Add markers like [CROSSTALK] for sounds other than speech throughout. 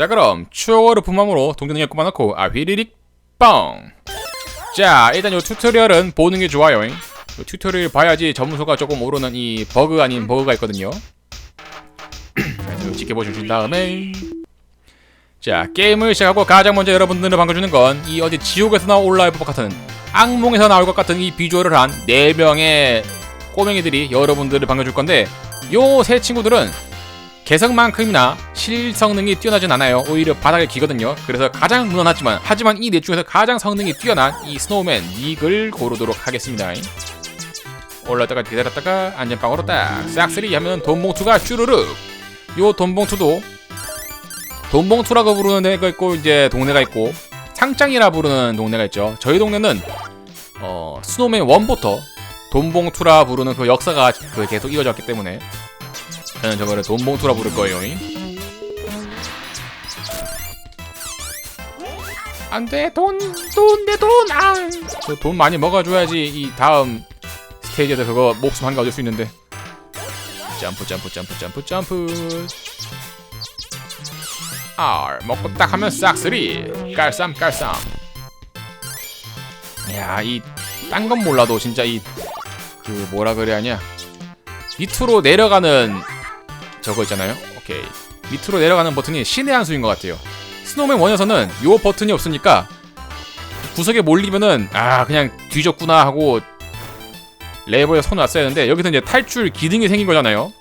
자 그럼 추억을 품함으로 동전을 꼽아놓고 아 휘리릭 뻥! 자 일단 요 튜토리얼은 보는 게 좋아요 요 튜토리얼 봐야지 점수가 조금 오르는 이 버그 아닌 버그가 있거든요. [CLEARS THROAT] 그래서 지켜보신 다음에. 자 게임을 시작하고 가장 먼저 여러분들을 반겨주는 건 이 어디 지옥에서 나올 올라올 것 같은 악몽에서 나올 것 같은 이 비주얼을 한 4명의 꼬맹이들이 여러분들을 반겨줄 건데 요 세 친구들은 개성만큼이나 실성능이 뛰어나진 않아요. 오히려 바닥에 기거든요. 그래서 가장 무난하지만 하지만 이 넷 중에서 가장 성능이 뛰어난 이 스노우맨 닉을 고르도록 하겠습니다. 올라다가 기다렸다가 안전빵으로 딱 싹쓸이 하면 돈봉투가 쭈르륵. 요 돈봉투도 돈봉투라고 부르는 데가 있고 이제 동네가 있고 상장이라 부르는 동네가 있죠. 저희 동네는 어, 스노우맨 1부터 돈봉투라 부르는 그 역사가 그 계속 이어졌기 때문에 저는 저거를 돈봉투라 부를 거예요. 안돼 돈 돈 내돈안돈 많이 먹어줘야지 이 다음 스테이지에서 그거 목숨 한개 얻을 수 있는데. 점프 점프 점프 점프 점프. R 먹고 딱 하면 싹쓸이 깔쌈 깔쌈. 야 이 딴 건 몰라도 진짜 이 그 뭐라 그래야 하냐? 밑으로 내려가는 저거 있잖아요. 오케이. 밑으로 내려가는 버튼이 신의 한 수인 것 같아요. 스노우맨 1에서는 요 버튼이 없으니까 구석에 몰리면은 아 그냥 뒤졌구나 하고 레버에 손 놨어야 하는데 여기서 이제 탈출 기능이 생긴 거잖아요.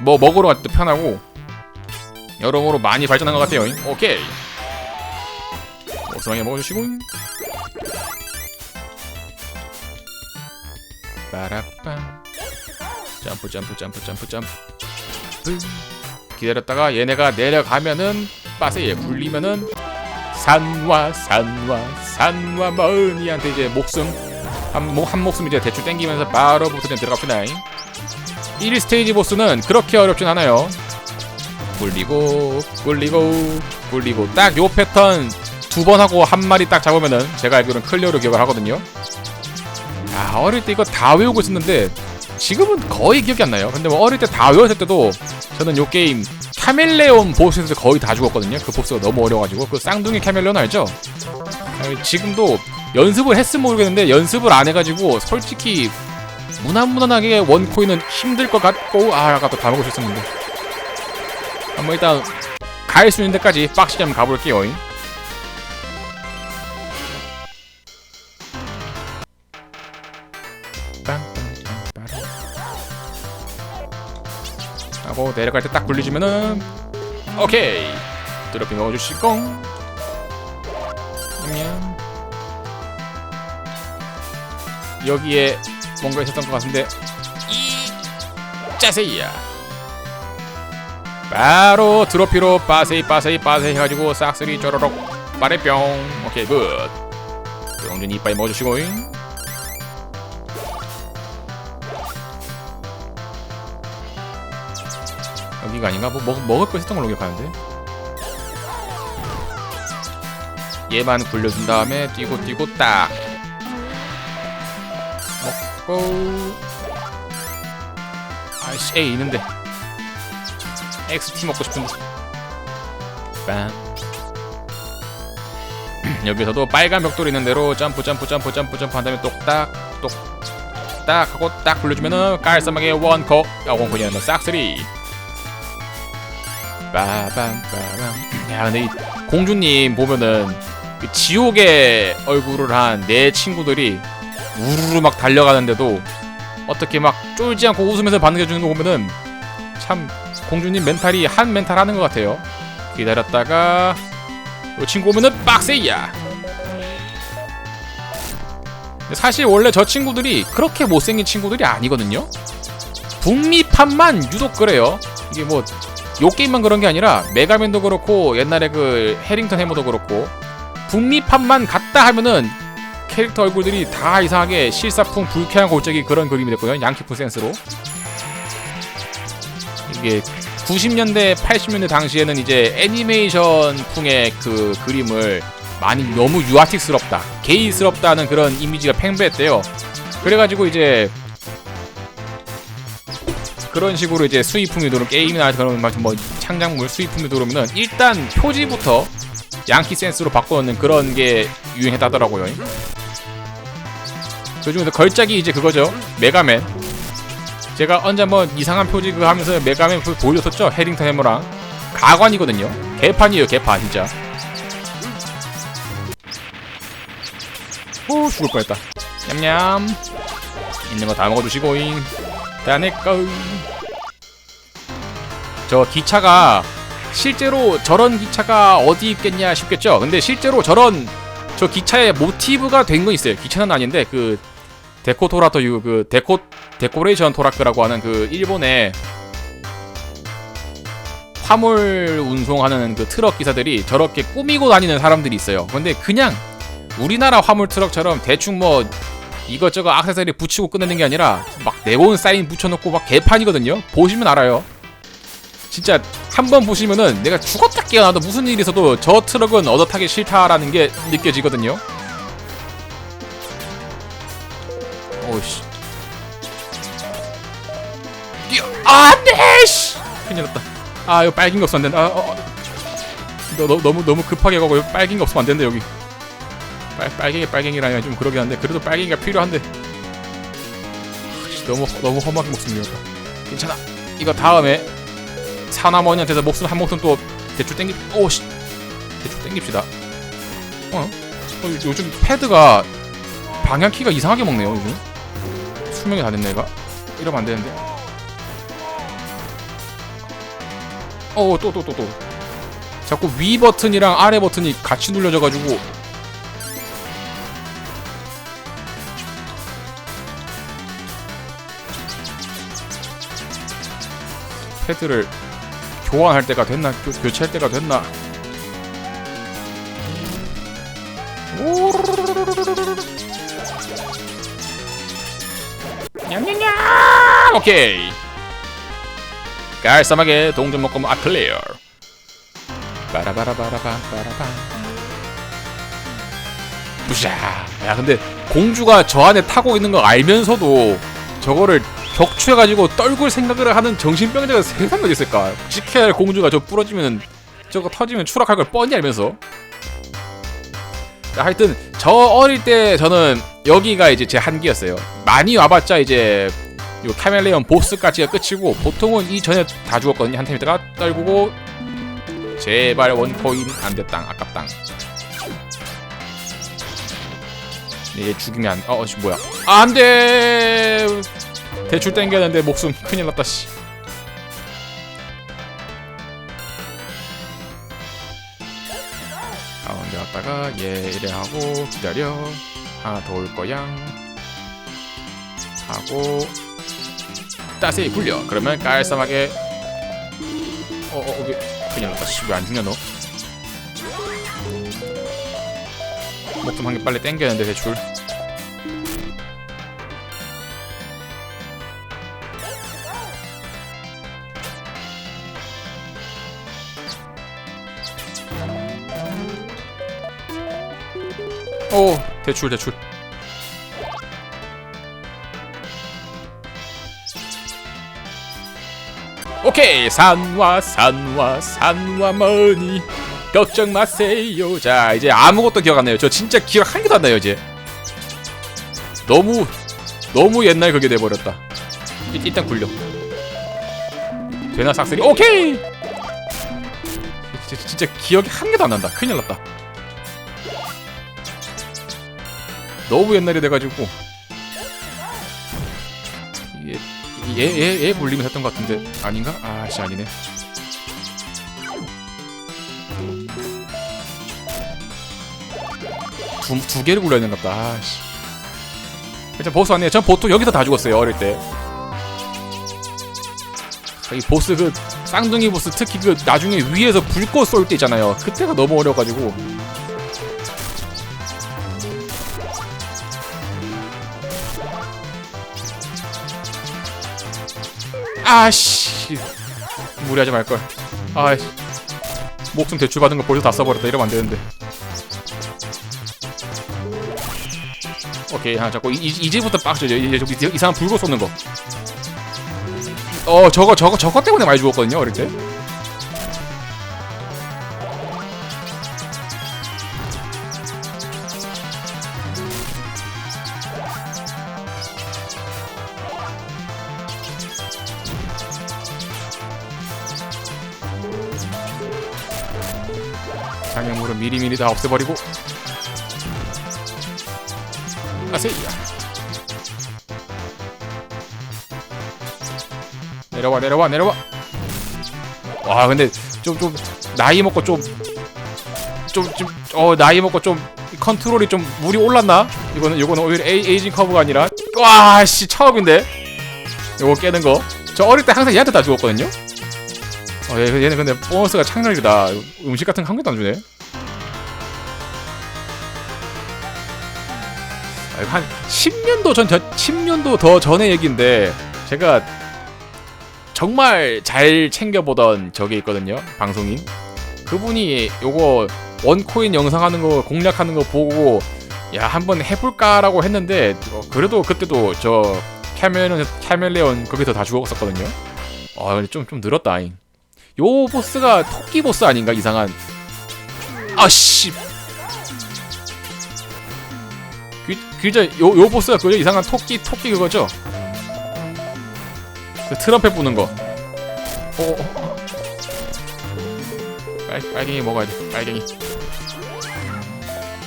뭐 먹으러 갈 때도 편하고 여러모로 많이 발전한 것 같아요. 오케이. 오스하게 먹어주시고 빠라빵 점프 점프 점프 점프 점프 기다렸다가 얘네가 내려가면은 빠세에 굴리면은 산와 산와 산와 머니한테 이제 목숨 한, 목, 한 목숨 이제 대충 땡기면서 바로 부터 들어갑시다 1 스테이지 보스는 그렇게 어렵진 않아요. 굴리고 굴리고 굴리고 딱 요 패턴 두 번 하고 한 마리 딱 잡으면은 제가 알기로는 클리어로 기억을 하거든요. 아 어릴 때 이거 다 외우고 있었는데 지금은 거의 기억이 안 나요. 근데 뭐 어릴 때 다 외웠을 때도 저는 요 게임 카멜레온 보스에서 거의 다 죽었거든요. 그 보스가 너무 어려가지고 그 쌍둥이 카멜레온 알죠? 아, 지금도 연습을 했으면 모르겠는데 연습을 안 해가지고 솔직히 무난무난하게 원코인은 힘들 것 같고 아 아까 또다 먹을 수 있었는데 한번 일단 갈 수 있는 데까지 빡시게 한번 가볼게요. 하고 내려갈 때 딱 굴리시면은 오케이. 드롭핑 넣어주시고 그냥 여기에 뭔가 있었던 것 같은데 이 짜세이야. 바로 드로피로 빠세이 빠세이 빠세이 해가지고 싹쓸이 쪼로록 빠레뿅. 오케이 굿. 영준이 이빨 먹어주시고 여기가 아닌가? 뭐 먹, 먹을 거 있었던 걸로 기억하는데. 얘만 굴려준 다음에 뛰고 뛰고 딱. 먹고. 아이씨 A 있는데. XT 먹고 싶은데. 빰 [CLEARS THROAT] 여기서도 빨간 벽돌 있는 대로 점프 점프 점프 점프 점프 한 다음에 똑딱 똑딱 하고 딱 굴려주면은 깔끔하게 원코. 아 원코이 아니라 싹쓸이 빠밤 빠밤. 야 근데 이 공주님 보면은 그 지옥의 얼굴을 한 내 친구들이 우르르 막 달려가는데도 어떻게 막 쫄지 않고 웃으면서 반응해주는 거 보면은 참 공주님 멘탈이 한 멘탈 하는 것 같아요. 기다렸다가 이 친구 오면은 빡세이야. 사실 원래 저 친구들이 그렇게 못생긴 친구들이 아니거든요. 북미판만 유독 그래요. 이게 뭐 요 게임만 그런 게 아니라 메가맨도 그렇고 옛날에 그 해링턴 해머도 그렇고 북미판만 갔다 하면은 캐릭터 얼굴들이 다 이상하게 실사풍 불쾌한 골짜기 그런 그림이 됐고요. 양키풍 센스로. 이게 90년대 80년대 당시에는 이제 애니메이션 풍의 그 그림을 많이 너무 유아틱스럽다 게이스럽다는 그런 이미지가 팽배했대요. 그래가지고 이제 그런 식으로 이제 수입품이 들어오면 게임이나 그런 뭐 창작물 수입품이 들어오면은 일단 표지부터 양키 센스로 바꿔놓는 그런 게 유행했다더라고요. 그 중에서 걸작이 이제 그거죠. 메가맨. 제가 언제 한번 이상한 표지 그거 하면서 메가맨 그 보여줬었죠. 해링턴 해머랑 가관이거든요. 개판이에요, 개판 진짜. 오 죽을 뻔했다. 냠냠. 있는 거 다 먹어주시고잉. 다내꺼. 저 기차가 실제로 저런 기차가 어디 있겠냐 싶겠죠. 근데 실제로 저런 저 기차의 모티브가 된거 있어요. 기차는 아닌데 그 데코토라토 유 그 데코 데코레이션 토라크라고 하는 그 일본의 화물 운송하는 그 트럭 기사들이 저렇게 꾸미고 다니는 사람들이 있어요. 근데 그냥 우리나라 화물 트럭처럼 대충 뭐 이것저것 액세서리 붙이고 끝내는 게 아니라 막 네온 사인 붙여놓고 막 개판이거든요. 보시면 알아요. 진짜 한번 보시면은 내가 죽었다 깨어나도 무슨 일이 있어도 저 트럭은 얻어 타기 싫다라는 게 느껴지거든요. 오씨. 뛰어. 아, 네, 씨. 큰일 났다. 아, 이거 빨긴 거 없으면 안 된다. 아, 어, 어. 너, 너, 너무 너무 급하게 가고 빨긴 거 없으면 안 된다 여기. 빨 빨갱이 빨갱이라면 좀 그러긴 한데 그래도 빨갱이가 필요한데. 씨, 너무 너무 험하게 목숨 잃었다. 괜찮아. 이거 다음에 사나머니한테서 목숨 한 목숨 또 대출 땡기. 오씨. 대출 땡깁시다. 어? 어, 요즘 패드가 방향 키가 이상하게 먹네요 요즘. 수명이 다 됐네 얘가. 이러면 안 되는데. 어, 또, 또, 또, 또. 자꾸 위 버튼이랑 아래 버튼이 같이 눌려져가지고. 패드를 교환할 때가 됐나? 교, 교체할 때가 됐나? 냠냠냠! 오케이. 깔쌈하게 동전 먹고 아 클리어 빠라바라바라바라바 부샤 야 근데 공주가 저 안에 타고 있는 거 알면서도 저거를 격추해가지고 떨굴 생각을 하는 정신병자가 세상에 어디 있을까? 지켜야 할 공주가 저 부러지면 저거 터지면 추락할 걸 뻔히 알면서. 자, 하여튼 저 어릴 때 저는 여기가 이제 제 한계였어요. 많이 와봤자 이제 요 카멜레온 보스까지가 끝이고 보통은 이 전에 다 죽었거든요. 한 템 있다가 떨구고 제발 원코인 안됐당 아깝당. 얘 죽이면 안.. 어, 어 뭐야. 아, 안 돼 대출 땡겼는데 목숨. 큰일 났다 씨. 가운데 왔다가 얘 이래 하고 기다려. 하나 더 올 거야. 하고 따세히 굴려. 그러면 깔쌈하게. 어어 어, 왜 큰일 났다 씨 왜 안 죽냐 너? 목좀 한개 빨리 땡겨야는데 대출 오 대출 대출. 오케이 산와 산와 산와 머니. 걱정 마세요. 자 이제 아무것도 기억 안 나요. 저 진짜 기억 한 개도 안 나요 이제. 너무 너무 옛날 그게 돼버렸다. 일- 일단 굴려. 되나 싹쓸이 오케이! 진짜 기억이 한 개도 안 난다. 큰일 났다 너무 옛날이 돼가지고 얘얘얘 얘 볼리면 했던 것 같은데 아닌가? 아씨 아니네. 두, 두 개를 굴려야 되는 것 같다. 아씨. 일단 보스 왔네요. 전 보통 여기서 다 죽었어요 어릴 때. 이 보스 그 쌍둥이 보스 특히 그 나중에 위에서 불꽃 쏠 때 있잖아요. 그때가 너무 어려가지고. 아씨. 무리하지 말걸. 아씨. 목숨 대출 받은 거 벌써 다 써버렸다. 이러면 안 되는데. 오케이 하나 잡고. 이, 이- 이제부터 빡쳐져 이제 이상한 불꽃 쏘는 거. 어 저거 저거 저거 때문에 많이 죽었거든요 어릴 때. 장애물은 미리미리 다 없애버리고. 아세이야. 내려와 내려와 내려와. 와 근데 좀 좀 나이 먹고 좀 좀 좀 어 나이 먹고 좀 컨트롤이 좀 물이 올랐나? 이거는 이거는 오히려 에이, 에이징 커브가 아니라. 와씨 처음인데? 이거 깨는 거 저 어릴 때 항상 얘한테 다 죽었거든요 어 얘, 얘는 근데 보너스가 창렬이다. 음식 같은 거 한 개도 안 주네. 아, 한 10년도 전, 전 10년도 더 전의 얘기인데 제가 정말 잘 챙겨보던 적이 있거든요 방송인. 그분이 요거 원코인 영상 하는 거 공략하는 거 보고 야 한번 해볼까라고 했는데 어, 그래도 그때도 저 캐멜레온 거기서 다 죽었었거든요. 아 근데 좀좀 늘었다잉 요 보스가 토끼 보스 아닌가 이상한. 아씨. 그, 그저 요, 요 보스가 그죠 이상한 토끼 토끼 그거죠? 그 트럼펫 부는 거. 어, 어, 어. 빨, 빨갱이 먹어야 돼 빨갱이.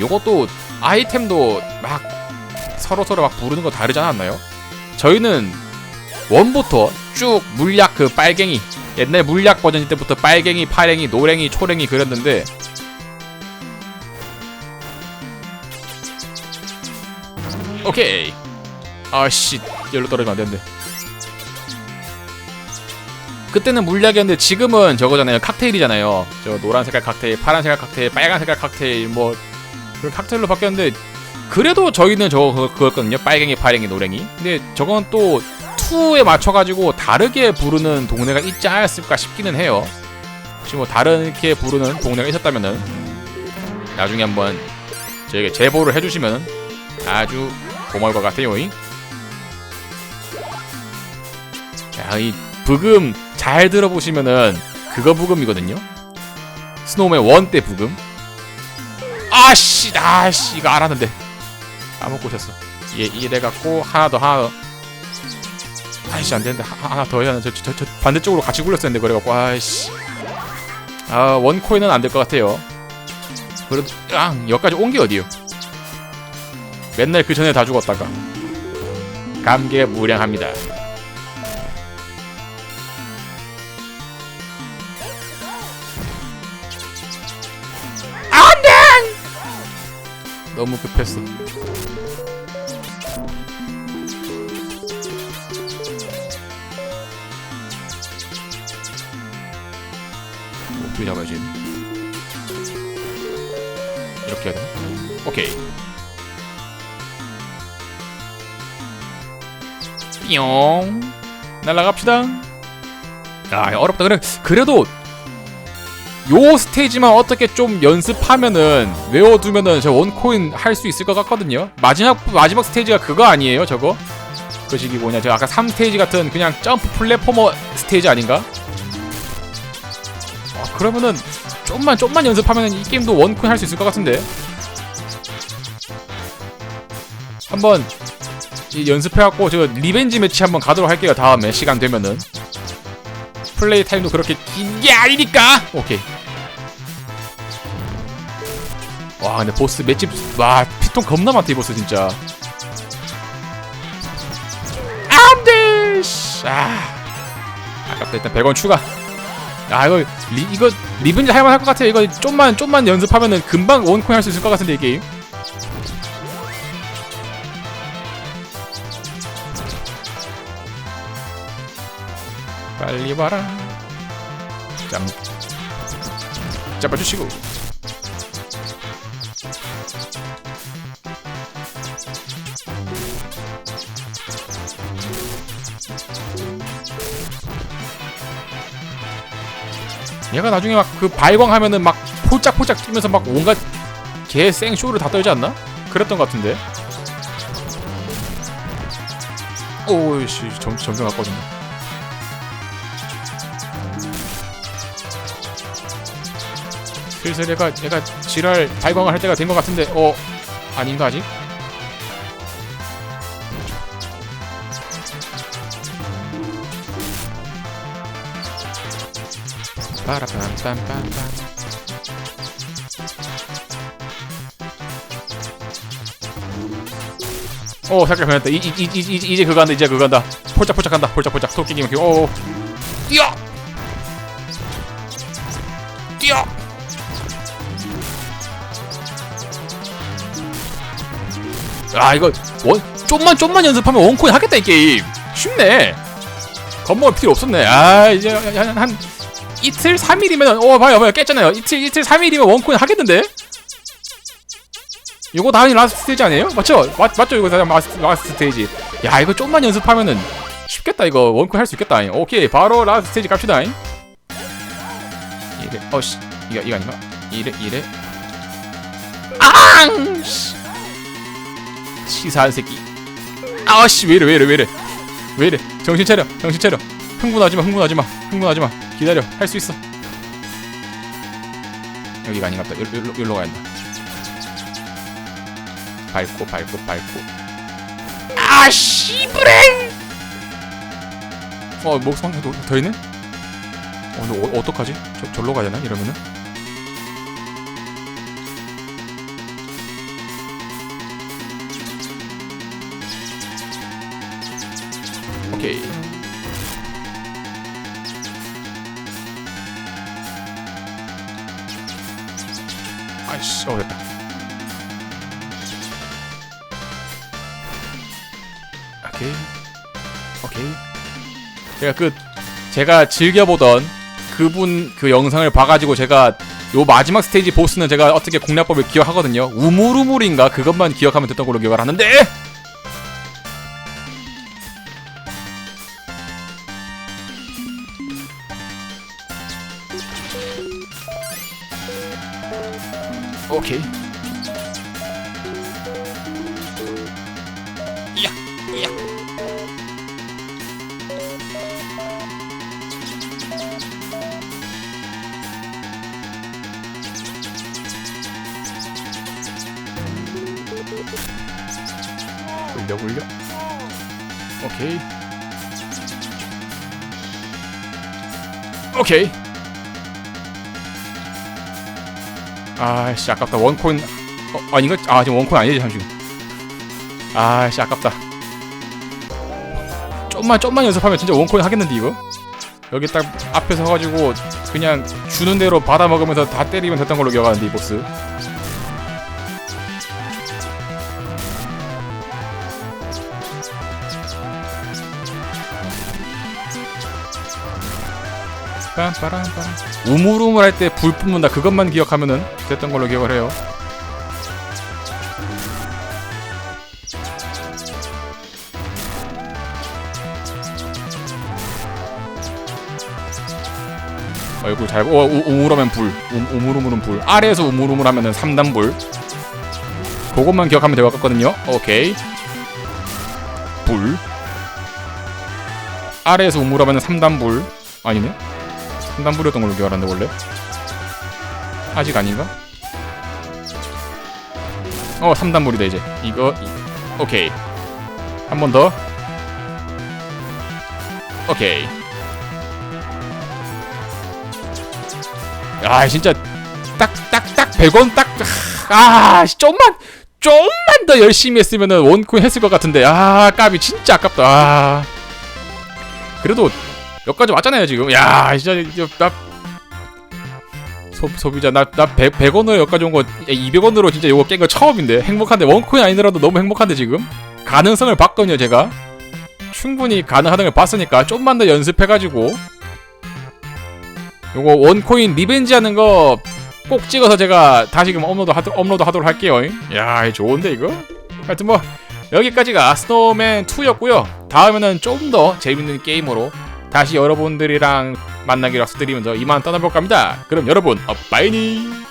요것도 아이템도 막 서로서로 막 부르는 거 다르지 않았나요? 저희는 원부터 쭉 물약 그 빨갱이 옛날 물약 버전 때부터 빨갱이, 파랭이, 노랭이, 초랭이 그렸는데 오케이. 아씨. 열로 떨어지면 안 되는데. 그때는 물약이었는데 지금은 저거잖아요. 칵테일이잖아요. 저 노란 색깔 칵테일 파란 색깔 칵테일 빨간 색깔 칵테일 뭐 그런 칵테일로 바뀌었는데 그래도 저희는 저거 그거- 그거였거든요. 빨갱이 파랭이 노랭이. 근데 저건 또 2에 맞춰가지고 다르게 부르는 동네가 있지 않았을까 싶기는 해요. 혹시 뭐 다르게 부르는 동네가 있었다면은 나중에 한번 저에게 제보를 해주시면 아주 고마울 것 같아요 이. 자, 이 부금 잘 들어보시면은 그거 부금이거든요. 스노우맨 원 때 부금. 아씨 아씨 이거 알았는데. 까먹고 있었어. 얘 이래갖고 하나 더 하나 더 아이씨 안 되는데. 하- 하나 더 해야 저, 저, 저 반대쪽으로 같이 굴렸었는데 그래갖고. 아이씨. 아 원코인은 안 될 것 같아요. 그래도 아 여기까지 온 게 어디요? 맨날 그 전에 다 죽었다가. 감개 무량합니다. 안돼! 너무 급했어 어떻게 잡아야지. 이렇게 해야 되나? 오케이. 뿅. 날라갑시다. 아 어렵다. 그래 그래도 요 스테이지만 어떻게 좀 연습하면은 외워두면은 저 원코인 할 수 있을 것 같거든요. 마지막 마지막 스테이지가 그거 아니에요 저거? 그 시기 뭐냐. 저 아까 3 스테이지 같은 그냥 점프 플랫포머 스테이지 아닌가 아, 그러면은 좀만 좀만 연습하면 이 게임도 원코인 할수 있을 것 같은데. 한번 이 연습해갖고 저 리벤지 매치 한번 가도록 할게요 다음에 시간 되면은. 플레이 타임도 그렇게 긴 게 아니니까. 오케이. 와 근데 보스 맷집 와 피통 겁나 많다 이 보스 진짜. 안돼 아 아깝다. 일단 100원 추가 아 이거 리, 이거 리븐지 할만할 것 같아 이거 좀만 좀만 연습하면은 금방 원코인 할수 있을 것 같은데 이 게임. 빨리 와라. 짬 잡아주시고 얘가 나중에 막 그 발광하면은 막 폴짝폴짝 뛰면서 막 온갖 개생 쇼를 다 떨지 않나? 그랬던 것 같은데. 오이씨 점 점점 아까워진다. 슬슬 얘가 얘가 지랄 발광을 할 때가 된 것 같은데 어 아닌가 아직? 빠라빰빰빰빰. 오 색깔 변했다 이, 이, 이, 이, 이- 이제 그거 한다 이제 그거 한다. 폴짝폴짝 한다 폴짝폴짝. 토끼님 오 뛰어! 뛰어! 아 이거 원 좀만 좀만 연습하면 원코인 하겠다 이 게임. 쉽네. 겁먹을 필요 없었네. 아 이제 한, 한 이틀 3일이면 어 봐요 봐요. 깼잖아요. 이틀 이틀 3일이면 원코인 하겠는데? 이거 당연히 라스트 스테이지 아니에요? 맞죠? 맞, 맞죠? 이거 당연히 라스트, 라스트 스테이지. 야 이거 좀만 연습하면은 쉽겠다 이거. 원코인 할수 있겠다. 오케이 바로 라스트 스테이지 갑시다. 이래 어씨. 이거 이거 아닌가? 이래 이래. 앙! 씨. 치사한 새끼. 아씨. 왜이래 왜이래 왜이래? 왜이래? 정신 차려 정신 차려 흥분하지마 흥분하지마 흥분하지마. 기다려 할 수 있어. 여기가 보다. 여기로, 여기로 가야 한다. 밟고 밟고 밟고. 아 씨브레 어 목성 더, 더 있네? 어 근데 어, 어떡하지? 저, 절로 가야 되나? 이러면은? 오케이. 오케이. 제가 그 제가 즐겨보던 그분 그 영상을 봐가지고 제가 요 마지막 스테이지 보스는 제가 어떻게 공략법을 기억하거든요. 우물우물인가? 그것만 기억하면 됐던 걸로 기억을 하는데 굴려 굴려 오케이. 오케이. 아씨 아깝다. 원코인 어, 아닌가? 아 지금 원코인 아니지 잠시 아씨 아깝다. 좀만 좀만 연습하면 진짜 원코인 하겠는데 이거? 여기 딱 앞에 서가지고 그냥 주는 대로 받아 먹으면서 다 때리면 됐던 걸로 기억하는데 이 보스 빰빠람 빰 우물우물 할 때 불 뿜는다 그것만 기억하면은 됐던 걸로 기억을 해요 얼굴 잘 보. 어, 우- 우물하면 불. 우, 우물우물은 불. 아래에서 우물우물 하면은 3단 불. 그것만 기억하면 될 것 같거든요. 오케이. 불. 아래에서 우물하면은 3단 불. 아니네. 3단 불이었던 걸로 기억하는데 원래. 아직 아닌가? 어, 3단 불이다 이제. 이거 이, 오케이. 한 번 더. 오케이. 아 진짜 딱 딱 딱 100원 딱아 좀만 좀만 더 열심히 했으면은 원코인 했을 것 같은데 아 까비 진짜 아깝다 아 그래도 여기까지 왔잖아요 지금 야 진짜 나 소, 소비자 나 나 100, 100원으로 여기까지 온 거 200원으로 진짜 이거 깬 거 처음인데 행복한데 원코인 아니더라도 너무 행복한데 지금 가능성을 봤거든요 제가 충분히 가능하다는 걸 봤으니까 좀만 더 연습해가지고 요거 원코인 리벤지 하는 거 꼭 찍어서 제가 다시 금 업로드 하도, 업로드 하도록 할게요. 야, 좋은데 이거? 하여튼 뭐 여기까지가 스노우맨 2였고요. 다음에는 좀 더 재밌는 게임으로 다시 여러분들이랑 만나기로 약속드리면서 이만 떠나볼까 합니다. 그럼 여러분, 어, 빠이니!